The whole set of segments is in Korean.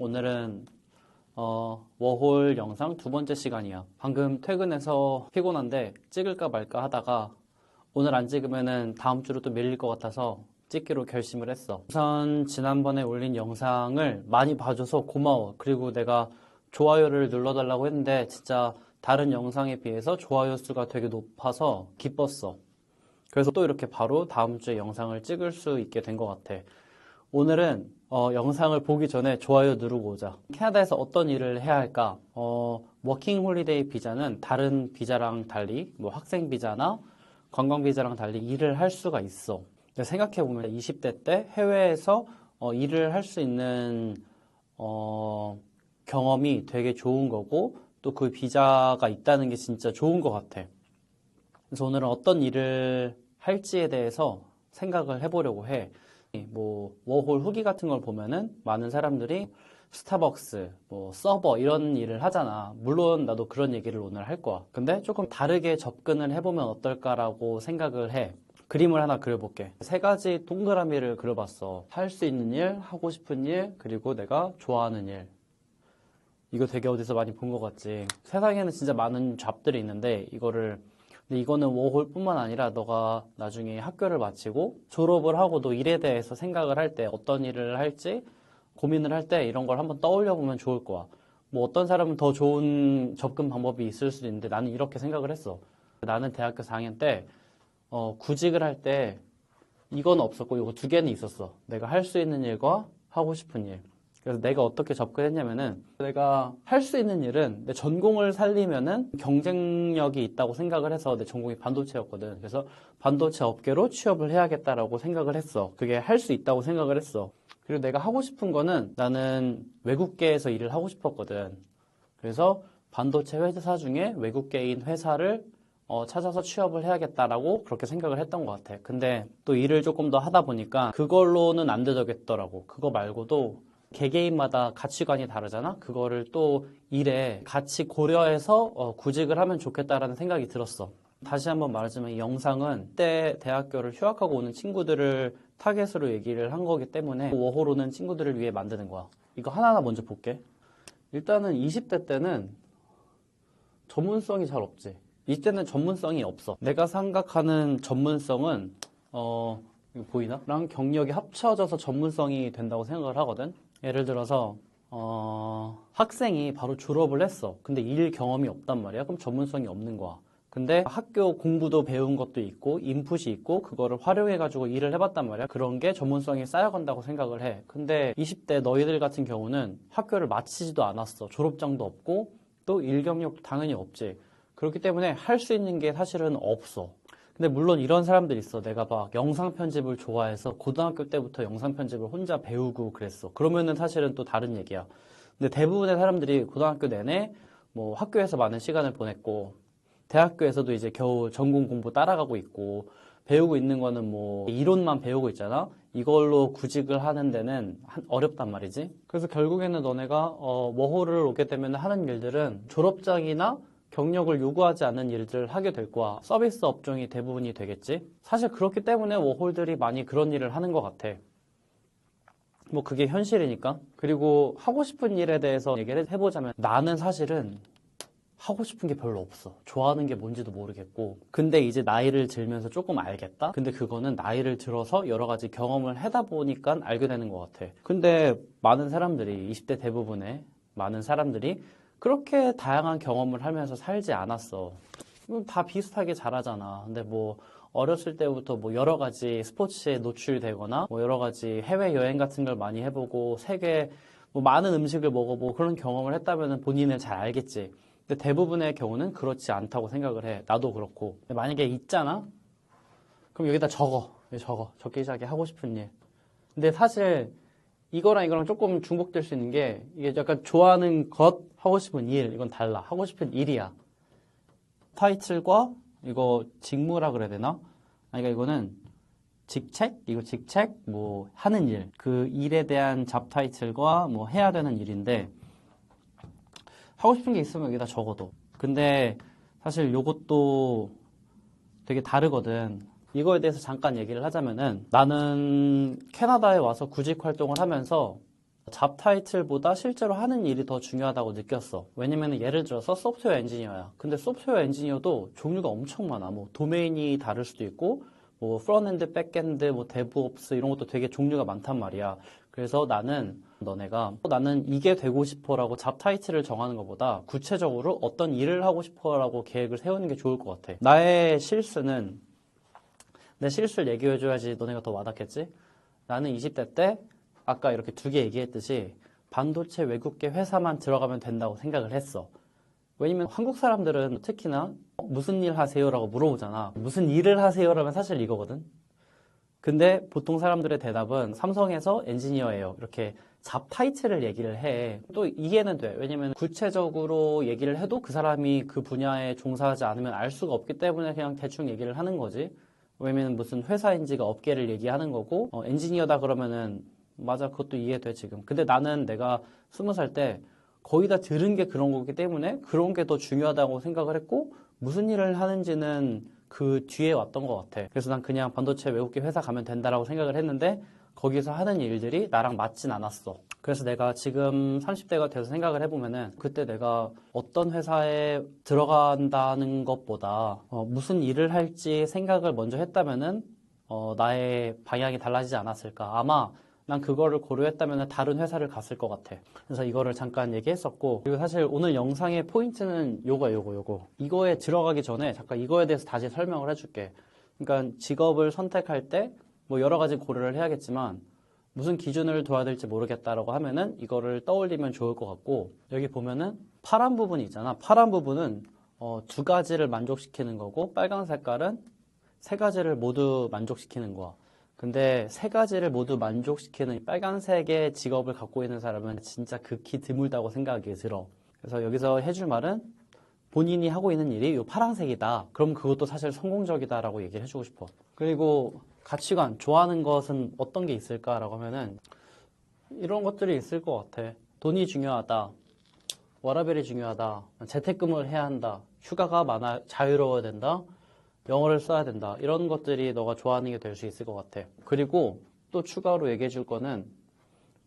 오늘은 어, 워홀 영상 두 번째 시간이야. 방금 퇴근해서 피곤한데 찍을까 말까 하다가 오늘 안 찍으면은 다음 주로 또 밀릴 것 같아서 찍기로 결심을 했어. 우선 지난번에 올린 영상을 많이 봐줘서 고마워. 그리고 내가 좋아요를 눌러달라고 했는데 진짜 다른 영상에 비해서 좋아요 수가 되게 높아서 기뻤어. 그래서 또 이렇게 바로 다음 주에 영상을 찍을 수 있게 된 것 같아. 오늘은 어, 영상을 보기 전에 좋아요 누르고 오자. 캐나다에서 어떤 일을 해야 할까? 어, 워킹 홀리데이 비자는 다른 비자랑 달리 뭐 학생 비자나 관광 비자랑 달리 일을 할 수가 있어. 생각해 보면 20대 때 해외에서 어, 일을 할 수 있는 어, 경험이 되게 좋은 거고 또 그 비자가 있다는 게 진짜 좋은 것 같아. 그래서 오늘은 어떤 일을 할지에 대해서 생각을 해보려고 해. 뭐 워홀 후기 같은 걸 보면은 많은 사람들이 스타벅스, 뭐 서버 이런 일을 하잖아. 물론 나도 그런 얘기를 오늘 할 거야. 근데 조금 다르게 접근을 해보면 어떨까라고 생각을 해. 그림을 하나 그려볼게. 세 가지 동그라미를 그려봤어. 할 수 있는 일, 하고 싶은 일, 그리고 내가 좋아하는 일. 이거 되게 어디서 많이 본 것 같지. 세상에는 진짜 많은 잡들이 있는데 이거를 근데 이거는 워홀뿐만 아니라 너가 나중에 학교를 마치고 졸업을 하고도 일에 대해서 생각을 할 때 어떤 일을 할지 고민을 할 때 이런 걸 한번 떠올려 보면 좋을 거야. 뭐 어떤 사람은 더 좋은 접근 방법이 있을 수도 있는데 나는 이렇게 생각을 했어. 나는 대학교 4학년 때 어, 구직을 할 때 이건 없었고 이거 두 개는 있었어. 내가 할 수 있는 일과 하고 싶은 일. 그래서 내가 어떻게 접근했냐면은 내가 할 수 있는 일은 내 전공을 살리면은 경쟁력이 있다고 생각을 해서 내 전공이 반도체였거든. 그래서 반도체 업계로 취업을 해야겠다라고 생각을 했어. 그게 할 수 있다고 생각을 했어. 그리고 내가 하고 싶은 거는 나는 외국계에서 일을 하고 싶었거든. 그래서 반도체 회사 중에 외국계인 회사를 어, 찾아서 취업을 해야겠다라고 그렇게 생각을 했던 것 같아. 근데 또 일을 조금 더 하다 보니까 그걸로는 안 되겠더라고. 그거 말고도 개개인마다 가치관이 다르잖아? 그거를 또 일에 같이 고려해서 어, 구직을 하면 좋겠다라는 생각이 들었어. 다시 한번 말하자면 이 영상은 때 대학교를 휴학하고 오는 친구들을 타겟으로 얘기를 한 거기 때문에 워홀 오는 친구들을 위해 만드는 거야. 이거 하나하나 먼저 볼게. 일단은 20대 때는 전문성이 잘 없지. 이때는 전문성이 없어. 내가 생각하는 전문성은 어 보이나? 랑 경력이 합쳐져서 전문성이 된다고 생각을 하거든. 예를 들어서 어, 학생이 바로 졸업을 했어. 근데 일 경험이 없단 말이야. 그럼 전문성이 없는 거야. 근데 학교 공부도 배운 것도 있고 인풋이 있고 그거를 활용해 가지고 일을 해봤단 말이야. 그런 게 전문성이 쌓여간다고 생각을 해. 근데 20대 너희들 같은 경우는 학교를 마치지도 않았어. 졸업장도 없고 또 일 경력도 당연히 없지. 그렇기 때문에 할 수 있는 게 사실은 없어. 근데 물론 이런 사람들 있어. 내가 막 영상 편집을 좋아해서 고등학교 때부터 영상 편집을 혼자 배우고 그랬어. 그러면은 사실은 또 다른 얘기야. 근데 대부분의 사람들이 고등학교 내내 뭐 학교에서 많은 시간을 보냈고 대학교에서도 이제 겨우 전공 공부 따라가고 있고 배우고 있는 거는 뭐 이론만 배우고 있잖아. 이걸로 구직을 하는 데는 어렵단 말이지. 그래서 결국에는 너네가 어, 워홀을 오게 되면 하는 일들은 졸업장이나 경력을 요구하지 않는 일들을 하게 될 거야. 서비스 업종이 대부분이 되겠지? 사실 그렇기 때문에 워홀들이 많이 그런 일을 하는 것 같아. 뭐 그게 현실이니까. 그리고 하고 싶은 일에 대해서 얘기를 해보자면 나는 사실은 하고 싶은 게 별로 없어. 좋아하는 게 뭔지도 모르겠고. 근데 이제 나이를 들면서 조금 알겠다? 근데 그거는 나이를 들어서 여러 가지 경험을 하다 보니까 알게 되는 것 같아. 근데 많은 사람들이, 20대 대부분의 많은 사람들이 그렇게 다양한 경험을 하면서 살지 않았어. 다 비슷하게 잘하잖아. 근데 뭐 어렸을 때부터 뭐 여러 가지 스포츠에 노출되거나 뭐 여러 가지 해외 여행 같은 걸 많이 해보고 세계 뭐 많은 음식을 먹어보고 그런 경험을 했다면 본인은 잘 알겠지. 근데 대부분의 경우는 그렇지 않다고 생각을 해. 나도 그렇고. 만약에 있잖아? 그럼 여기다 적어. 적어. 적기 시작해. 하고 싶은 일. 근데 사실 이거랑 이거랑 조금 중복될 수 있는 게 이게 약간 좋아하는 것, 하고 싶은 일, 이건 달라. 하고 싶은 일이야. 타이틀과 이거 직무라 그래야 되나? 아니, 그러니까 이거는 직책, 이거 직책, 뭐 하는 일, 그 일에 대한 잡 타이틀과 뭐 해야 되는 일인데 하고 싶은 게 있으면 여기다 적어도. 근데 사실 요것도 되게 다르거든. 이거에 대해서 잠깐 얘기를 하자면은 나는 캐나다에 와서 구직 활동을 하면서 잡 타이틀보다 실제로 하는 일이 더 중요하다고 느꼈어. 왜냐면 예를 들어서 소프트웨어 엔지니어야. 근데 소프트웨어 엔지니어도 종류가 엄청 많아. 뭐 도메인이 다를 수도 있고 뭐 프론엔드, 백엔드, 뭐 데브옵스 이런 것도 되게 종류가 많단 말이야. 그래서 나는 너네가 나는 이게 되고 싶어라고 잡 타이틀을 정하는 것보다 구체적으로 어떤 일을 하고 싶어라고 계획을 세우는 게 좋을 것 같아. 나의 실수는 내 실수를 얘기해줘야지 너네가 더 와닿겠지? 나는 20대 때 아까 이렇게 두 개 얘기했듯이 반도체 외국계 회사만 들어가면 된다고 생각을 했어. 왜냐면 한국 사람들은 특히나 어, 무슨 일 하세요라고 물어보잖아. 무슨 일을 하세요라면 사실 이거거든. 근데 보통 사람들의 대답은 삼성에서 엔지니어예요. 이렇게 잡 타이틀을 얘기를 해. 또 이해는 돼. 왜냐면 구체적으로 얘기를 해도 그 사람이 그 분야에 종사하지 않으면 알 수가 없기 때문에 그냥 대충 얘기를 하는 거지. 왜냐면 무슨 회사인지가 업계를 얘기하는 거고 어, 엔지니어다 그러면은 맞아 그것도 이해돼 지금. 근데 나는 내가 스무 살 때 거의 다 들은 게 그런 거기 때문에 그런 게 더 중요하다고 생각을 했고 무슨 일을 하는지는 그 뒤에 왔던 것 같아. 그래서 난 그냥 반도체 외국계 회사 가면 된다라고 생각을 했는데 거기서 하는 일들이 나랑 맞진 않았어. 그래서 내가 지금 30대가 돼서 생각을 해보면은 그때 내가 어떤 회사에 들어간다는 것보다 어, 무슨 일을 할지 생각을 먼저 했다면은 어, 나의 방향이 달라지지 않았을까. 아마 난 그거를 고려했다면 다른 회사를 갔을 것 같아. 그래서 이거를 잠깐 얘기했었고 그리고 사실 오늘 영상의 포인트는 요거 요거 요거 이거에 들어가기 전에 잠깐 이거에 대해서 다시 설명을 해줄게. 그러니까 직업을 선택할 때 뭐 여러 가지 고려를 해야겠지만 무슨 기준을 둬야 될지 모르겠다라고 하면은 이거를 떠올리면 좋을 것 같고 여기 보면은 파란 부분이 있잖아. 파란 부분은 어, 두 가지를 만족시키는 거고 빨간 색깔은 세 가지를 모두 만족시키는 거야. 근데 세 가지를 모두 만족시키는 빨간색의 직업을 갖고 있는 사람은 진짜 극히 드물다고 생각이 들어. 그래서 여기서 해줄 말은 본인이 하고 있는 일이 이 파란색이다. 그럼 그것도 사실 성공적이다라고 얘기를 해주고 싶어. 그리고 가치관, 좋아하는 것은 어떤 게 있을까라고 하면은 이런 것들이 있을 것 같아. 돈이 중요하다. 워라벨이 중요하다. 재택근무를 해야 한다. 휴가가 많아 자유로워야 된다. 영어를 써야 된다. 이런 것들이 너가 좋아하는 게 될 수 있을 것 같아. 그리고 또 추가로 얘기해 줄 거는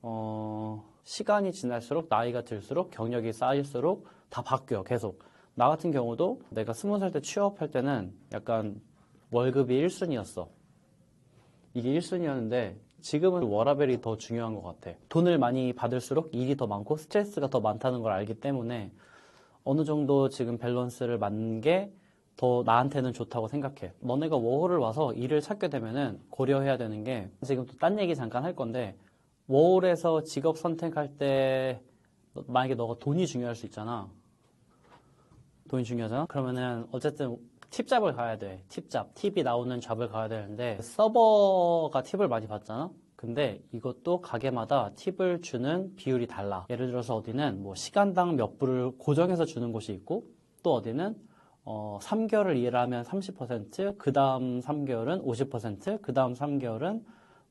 어, 시간이 지날수록 나이가 들수록 경력이 쌓일수록 다 바뀌어 계속. 나 같은 경우도 내가 스무 살 때 취업할 때는 약간 월급이 1순위였어. 이게 1순위였는데 지금은 워라벨이 더 중요한 것 같아. 돈을 많이 받을수록 일이 더 많고 스트레스가 더 많다는 걸 알기 때문에 어느 정도 지금 밸런스를 맞는 게 더 나한테는 좋다고 생각해. 너네가 워홀을 와서 일을 찾게 되면은 고려해야 되는 게 지금 또 딴 얘기 잠깐 할 건데 워홀에서 직업 선택할 때 만약에 너가 돈이 중요할 수 있잖아. 돈이 중요하잖아. 그러면은 어쨌든 팁잡을 가야 돼. 팁잡. 팁이 나오는 잡을 가야 되는데 서버가 팁을 많이 받잖아. 근데 이것도 가게마다 팁을 주는 비율이 달라. 예를 들어서 어디는 뭐 시간당 몇 불을 고정해서 주는 곳이 있고 또 어디는 어, 3개월을 일하면 30%, 그 다음 3개월은 50%, 그 다음 3개월은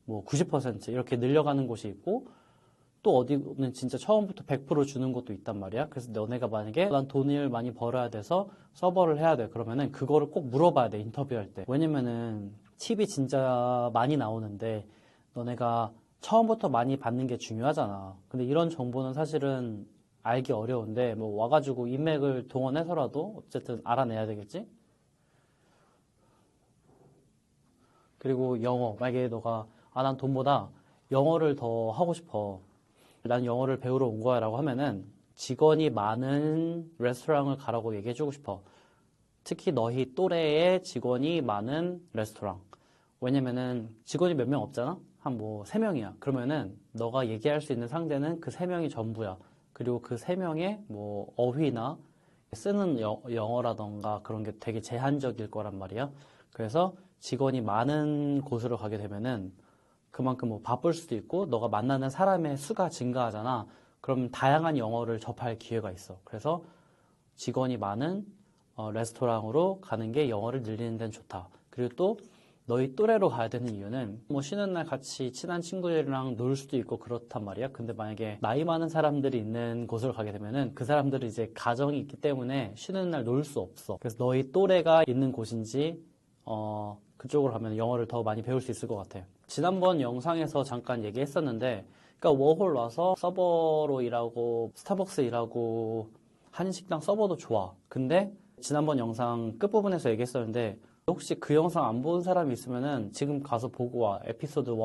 뭐 90% 이렇게 늘려가는 곳이 있고 또 어디는 진짜 처음부터 100% 주는 것도 있단 말이야. 그래서 너네가 만약에 난 돈을 많이 벌어야 돼서 서버를 해야 돼. 그러면은 그거를 꼭 물어봐야 돼. 인터뷰할 때. 왜냐면은 팁이 진짜 많이 나오는데 너네가 처음부터 많이 받는 게 중요하잖아. 근데 이런 정보는 사실은 알기 어려운데 뭐 와가지고 인맥을 동원해서라도 어쨌든 알아내야 되겠지? 그리고 영어. 만약에 너가 아, 난 돈보다 영어를 더 하고 싶어. 난 영어를 배우러 온 거야 라고 하면은 직원이 많은 레스토랑을 가라고 얘기해주고 싶어. 특히 너희 또래의 직원이 많은 레스토랑. 왜냐면은 직원이 몇 명 없잖아? 한 뭐 세 명이야. 그러면은 너가 얘기할 수 있는 상대는 그 세 명이 전부야. 그리고 그 세 명의 뭐 어휘나 쓰는 여- 영어라던가 그런 게 되게 제한적일 거란 말이야. 그래서 직원이 많은 곳으로 가게 되면은 그만큼 뭐 바쁠 수도 있고 너가 만나는 사람의 수가 증가하잖아. 그럼 다양한 영어를 접할 기회가 있어. 그래서 직원이 많은 어, 레스토랑으로 가는 게 영어를 늘리는 데는 좋다. 그리고 또 너희 또래로 가야 되는 이유는 뭐 쉬는 날 같이 친한 친구들이랑 놀 수도 있고 그렇단 말이야. 근데 만약에 나이 많은 사람들이 있는 곳으로 가게 되면은 그 사람들은 이제 가정이 있기 때문에 쉬는 날 놀 수 없어. 그래서 너희 또래가 있는 곳인지 어, 그쪽으로 가면 영어를 더 많이 배울 수 있을 것 같아. 지난번 영상에서 잠깐 얘기했었는데 그러니까 워홀 와서 서버로 일하고 스타벅스 일하고 한식당 서버도 좋아. 근데 지난번 영상 끝부분에서 얘기했었는데 혹시 그 영상 안 본 사람이 있으면은 지금 가서 보고 와. 에피소드 1.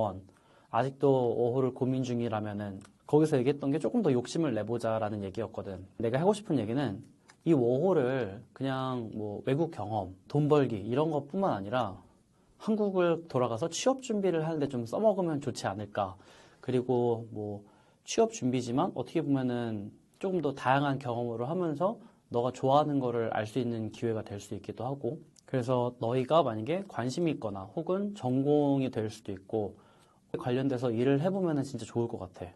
아직도 워홀을 고민 중이라면은 거기서 얘기했던 게 조금 더 욕심을 내보자라는 얘기였거든. 내가 하고 싶은 얘기는 이 워홀을 그냥 뭐 외국 경험, 돈 벌기 이런 것뿐만 아니라 한국을 돌아가서 취업 준비를 하는데 좀 써먹으면 좋지 않을까. 그리고 뭐 취업 준비지만 어떻게 보면은 조금 더 다양한 경험으로 하면서 너가 좋아하는 거를 알 수 있는 기회가 될 수 있기도 하고. 그래서 너희가 만약에 관심이 있거나 혹은 전공이 될 수도 있고 관련돼서 일을 해보면은 진짜 좋을 것 같아.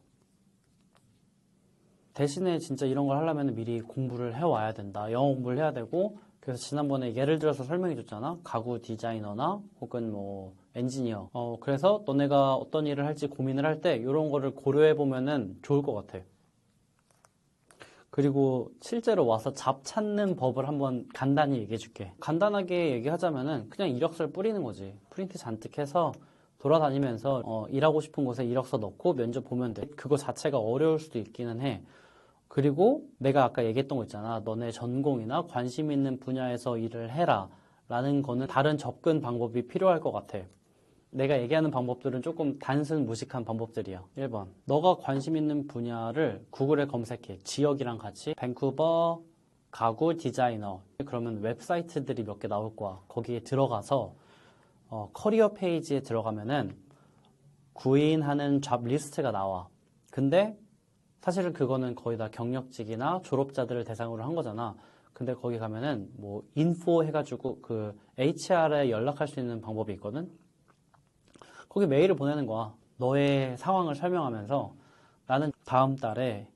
대신에 진짜 이런 걸 하려면 미리 공부를 해와야 된다. 영어 공부를 해야 되고, 그래서 지난번에 예를 들어서 설명해 줬잖아. 가구 디자이너나 혹은 뭐 엔지니어. 어, 그래서 너네가 어떤 일을 할지 고민을 할 때 이런 거를 고려해 보면은 좋을 것 같아. 그리고 실제로 와서 잡 찾는 법을 한번 간단히 얘기해 줄게. 간단하게 얘기하자면은 그냥 이력서를 뿌리는 거지. 프린트 잔뜩 해서 돌아다니면서 어, 일하고 싶은 곳에 이력서 넣고 면접 보면 돼. 그거 자체가 어려울 수도 있기는 해. 그리고 내가 아까 얘기했던 거 있잖아. 너네 전공이나 관심 있는 분야에서 일을 해라. 라는 거는 다른 접근 방법이 필요할 것 같아. 내가 얘기하는 방법들은 조금 단순 무식한 방법들이야. 1번. 너가 관심 있는 분야를 구글에 검색해. 지역이랑 같이. 밴쿠버 가구 디자이너. 그러면 웹사이트들이 몇 개 나올 거야. 거기에 들어가서 어, 커리어 페이지에 들어가면은 구인하는 잡 리스트가 나와. 근데 사실은 그거는 거의 다 경력직이나 졸업자들을 대상으로 한 거잖아. 근데 거기 가면은 뭐 인포 해가지고 그 HR에 연락할 수 있는 방법이 있거든. 거기 메일을 보내는 거야. 너의 상황을 설명하면서 나는 다음 달에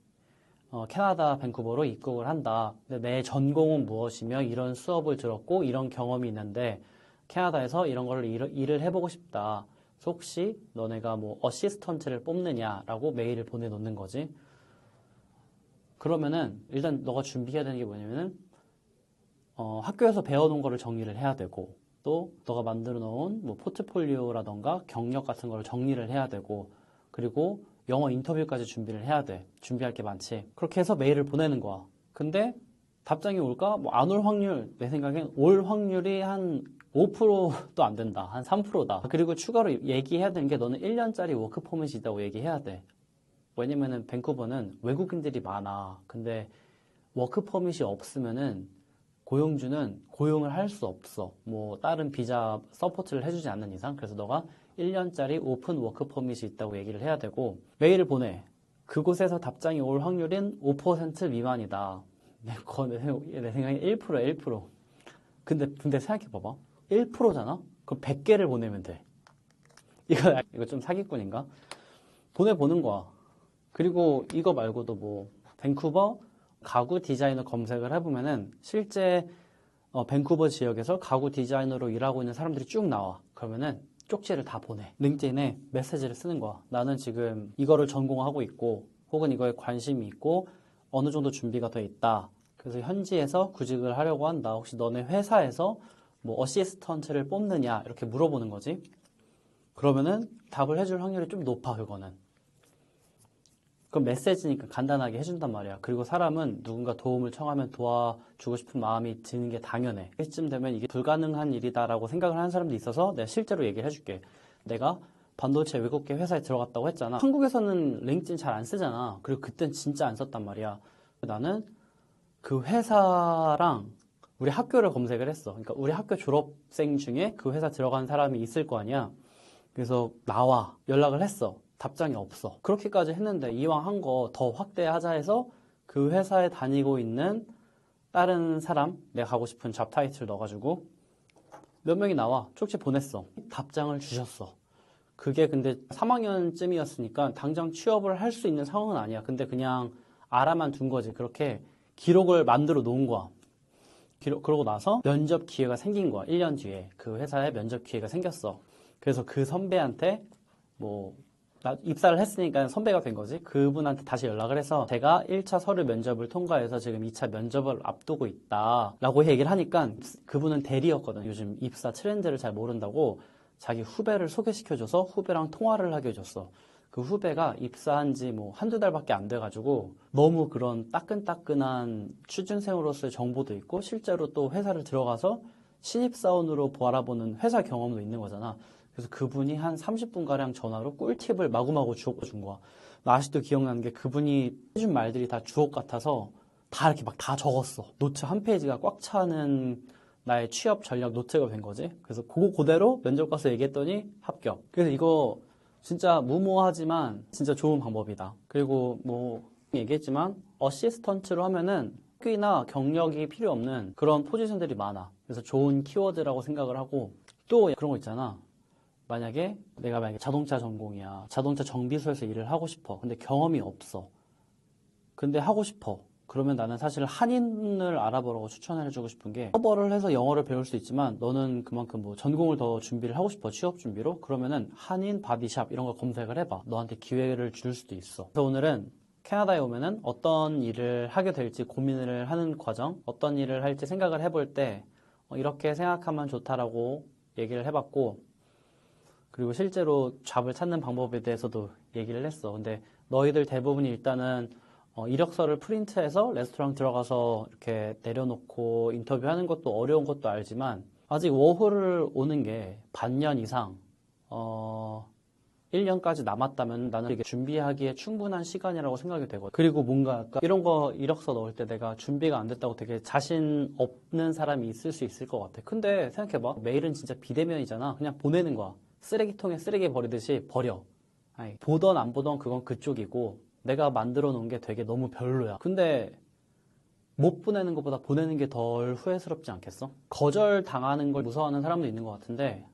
어, 캐나다 밴쿠버로 입국을 한다. 근데 내 전공은 무엇이며 이런 수업을 들었고 이런 경험이 있는데 캐나다에서 이런 거를 일, 일을 해보고 싶다. 그래서 혹시 너네가 뭐 어시스턴트를 뽑느냐라고 메일을 보내놓는 거지. 그러면은 일단 너가 준비해야 되는 게 뭐냐면은 어, 학교에서 배워놓은 거를 정리를 해야 되고 또 너가 만들어 놓은 뭐 포트폴리오라던가 경력 같은 거를 정리를 해야 되고 그리고 영어 인터뷰까지 준비를 해야 돼. 준비할 게 많지. 그렇게 해서 메일을 보내는 거야. 근데 답장이 올까? 뭐 안 올 확률 내 생각엔 올 확률이 한 5%도 안 된다. 한 3%다. 그리고 추가로 얘기해야 되는 게 너는 1년짜리 워크 포맷이 있다고 얘기해야 돼. 왜냐면은 밴쿠버는 외국인들이 많아. 근데 워크 퍼밋이 없으면은 고용주는 고용을 할 수 없어. 뭐 다른 비자 서포트를 해주지 않는 이상. 그래서 너가 1년짜리 오픈 워크 퍼밋이 있다고 얘기를 해야 되고 메일을 보내. 그곳에서 답장이 올 확률은 5% 미만이다. 내, 거- 내 내 생각에 1%야 1%. 근데 근데 생각해 봐봐. 1%잖아. 그럼 100개를 보내면 돼. 이거 이거 좀 사기꾼인가? 보내 보는 거야. 그리고 이거 말고도 뭐 밴쿠버 가구 디자이너 검색을 해보면은 실제 어, 밴쿠버 지역에서 가구 디자이너로 일하고 있는 사람들이 쭉 나와. 그러면은 쪽지를 다 보내. 링크인에 메시지를 쓰는 거야. 나는 지금 이거를 전공하고 있고 혹은 이거에 관심이 있고 어느 정도 준비가 돼 있다. 그래서 현지에서 구직을 하려고 한다. 혹시 너네 회사에서 뭐 어시스턴트를 뽑느냐 이렇게 물어보는 거지. 그러면은 답을 해줄 확률이 좀 높아 그거는. 그럼 메시지니까 간단하게 해준단 말이야. 그리고 사람은 누군가 도움을 청하면 도와주고 싶은 마음이 드는 게 당연해. 이쯤 되면 이게 불가능한 일이다라고 생각을 하는 사람도 있어서 내가 실제로 얘기를 해줄게. 내가 반도체 외국계 회사에 들어갔다고 했잖아. 한국에서는 링크드인 잘안 쓰잖아. 그리고 그땐 진짜 안 썼단 말이야. 나는 그 회사랑 우리 학교를 검색을 했어. 그러니까 우리 학교 졸업생 중에 그 회사 들어간 사람이 있을 거 아니야. 그래서 나와 연락을 했어. 답장이 없어. 그렇게까지 했는데 이왕 한 거 더 확대하자 해서 그 회사에 다니고 있는 다른 사람, 내가 가고 싶은 잡 타이틀 넣어가지고 몇 명이 나와. 쪽지 보냈어. 답장을 주셨어. 그게 근데 3학년쯤이었으니까 당장 취업을 할 수 있는 상황은 아니야. 근데 그냥 알아만 둔 거지. 그렇게 기록을 만들어 놓은 거야. 기록, 그러고 나서 면접 기회가 생긴 거야. 1년 뒤에. 그 회사에 면접 기회가 생겼어. 그래서 그 선배한테 뭐, 나 입사를 했으니까 선배가 된 거지. 그분한테 다시 연락을 해서 제가 1차 서류 면접을 통과해서 지금 2차 면접을 앞두고 있다. 라고 얘기를 하니까 그분은 대리였거든. 요즘 입사 트렌드를 잘 모른다고 자기 후배를 소개시켜줘서 후배랑 통화를 하게 해줬어. 그 후배가 입사한 지 뭐 한두 달밖에 안 돼가지고 너무 그런 따끈따끈한 취준생으로서의 정보도 있고 실제로 또 회사를 들어가서 신입사원으로 바라보는 회사 경험도 있는 거잖아. 그래서 그분이 한 30분가량 전화로 꿀팁을 마구마구 주어준 거야. 나 아직도 기억나는 게 그분이 해준 말들이 다 주옥 같아서 다 이렇게 막 다 적었어. 노트 한 페이지가 꽉 차는 나의 취업 전략 노트가 된 거지. 그래서 그거 그대로 면접 가서 얘기했더니 합격. 그래서 이거 진짜 무모하지만 진짜 좋은 방법이다. 그리고 뭐 얘기했지만 어시스턴트로 하면은 학위나 경력이 필요 없는 그런 포지션들이 많아. 그래서 좋은 키워드라고 생각을 하고 또 그런 거 있잖아. 만약에 내가 만약에 자동차 전공이야. 자동차 정비소에서 일을 하고 싶어. 근데 경험이 없어. 근데 하고 싶어. 그러면 나는 사실 한인을 알아보라고 추천을 해주고 싶은 게 커버를 해서 영어를 배울 수 있지만 너는 그만큼 뭐 전공을 더 준비를 하고 싶어 취업 준비로 그러면은 한인 바디샵 이런 걸 검색을 해봐 너한테 기회를 줄 수도 있어 그래서 오늘은 캐나다에 오면은 어떤 일을 하게 될지 고민을 하는 과정 어떤 일을 할지 생각을 해볼 때 어, 이렇게 생각하면 좋다라고 얘기를 해봤고 그리고 실제로 잡을 찾는 방법에 대해서도 얘기를 했어 근데 너희들 대부분이 일단은 어, 이력서를 프린트해서 레스토랑 들어가서 이렇게 내려놓고 인터뷰하는 것도 어려운 것도 알지만 아직 워홀을 오는 게 반년 이상 어 1년까지 남았다면 나는 이게 준비하기에 충분한 시간이라고 생각이 되거든. 그리고 뭔가 이런 거 이력서 넣을 때 내가 준비가 안 됐다고 되게 자신 없는 사람이 있을 수 있을 것 같아. 근데 생각해봐. 메일은 진짜 비대면이잖아. 그냥 보내는 거야. 쓰레기통에 쓰레기 버리듯이 버려. 아니, 보던 안 보던 그건 그쪽이고 내가 만들어 놓은 게 되게 너무 별로야. 근데 못 보내는 것보다 보내는 게 덜 후회스럽지 않겠어? 거절 당하는 걸 무서워하는 사람도 있는 것 같은데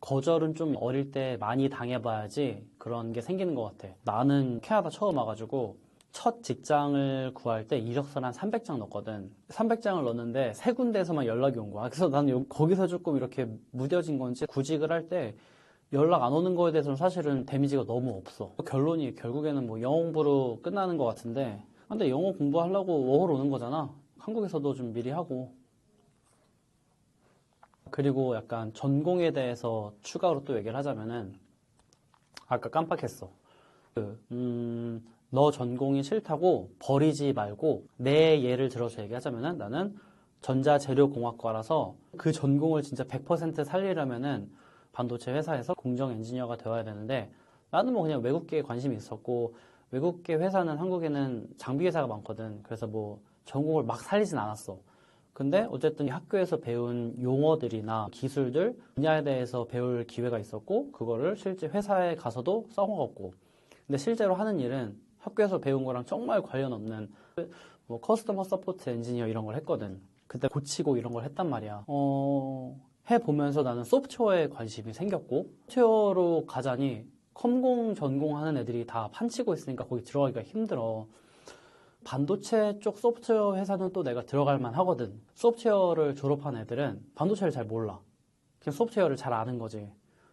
거절은 좀 어릴 때 많이 당해봐야지 그런 게 생기는 것 같아. 나는 캐나다 처음 와가지고 첫 직장을 구할 때 이력서를 한 300장 넣었거든. 300장을 넣었는데 세 군데에서만 연락이 온 거야. 그래서 나는 요- 거기서 조금 이렇게 무뎌진 건지 구직을 할때 연락 안 오는 거에 대해서는 사실은 데미지가 너무 없어. 결론이 결국에는 뭐 영어 공부로 끝나는 것 같은데 근데 영어 공부하려고 워홀 오는 거잖아. 한국에서도 좀 미리 하고. 그리고 약간 전공에 대해서 추가로 또 얘기를 하자면은 아까 깜빡했어. 그, 음, 너 전공이 싫다고 버리지 말고 내 예를 들어서 얘기하자면은 나는 전자재료공학과라서 그 전공을 진짜 100% 살리려면은 반도체 회사에서 공정 엔지니어가 되어야 되는데 나는 뭐 그냥 외국계에 관심이 있었고 외국계 회사는 한국에는 장비 회사가 많거든. 그래서 뭐 전공을 막 살리진 않았어. 근데 어쨌든 이 학교에서 배운 용어들이나 기술들 분야에 대해서 배울 기회가 있었고 그거를 실제 회사에 가서도 써먹었고 근데 실제로 하는 일은 학교에서 배운 거랑 정말 관련 없는 뭐 커스터머 서포트 엔지니어 이런 걸 했거든. 그때 고치고 이런 걸 했단 말이야. 어, 해보면서 나는 소프트웨어에 관심이 생겼고 소프트웨어로 가자니 컴공 전공하는 애들이 다 판치고 있으니까 거기 들어가기가 힘들어. 반도체 쪽 소프트웨어 회사는 또 내가 들어갈 만 하거든. 소프트웨어를 졸업한 애들은 반도체를 잘 몰라. 그냥 소프트웨어를 잘 아는 거지.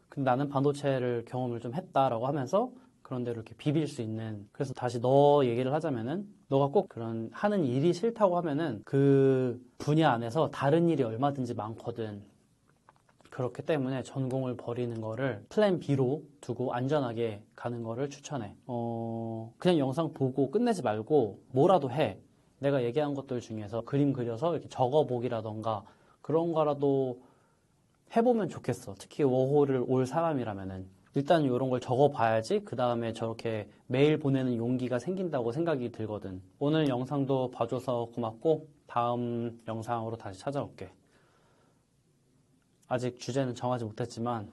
근데 나는 반도체를 경험을 좀 했다라고 하면서 그런 데로 이렇게 비빌 수 있는. 그래서 다시 너 얘기를 하자면은 너가 꼭 그런 하는 일이 싫다고 하면은 그 분야 안에서 다른 일이 얼마든지 많거든. 그렇기 때문에 전공을 버리는 거를 플랜 B로 두고 안전하게 가는 거를 추천해. 어, 그냥 영상 보고 끝내지 말고 뭐라도 해. 내가 얘기한 것들 중에서 그림 그려서 이렇게 적어보기라던가 그런 거라도 해보면 좋겠어. 특히 워홀을 올 사람이라면은. 일단 이런 걸 적어봐야지 그 다음에 저렇게 메일 보내는 용기가 생긴다고 생각이 들거든. 오늘 영상도 봐줘서 고맙고 다음 영상으로 다시 찾아올게. 아직 주제는 정하지 못했지만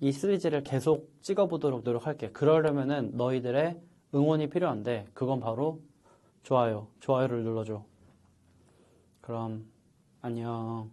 이 시리즈를 계속 찍어보도록 노력할게. 그러려면은 너희들의 응원이 필요한데 그건 바로 좋아요. 좋아요를 눌러줘. 그럼 안녕.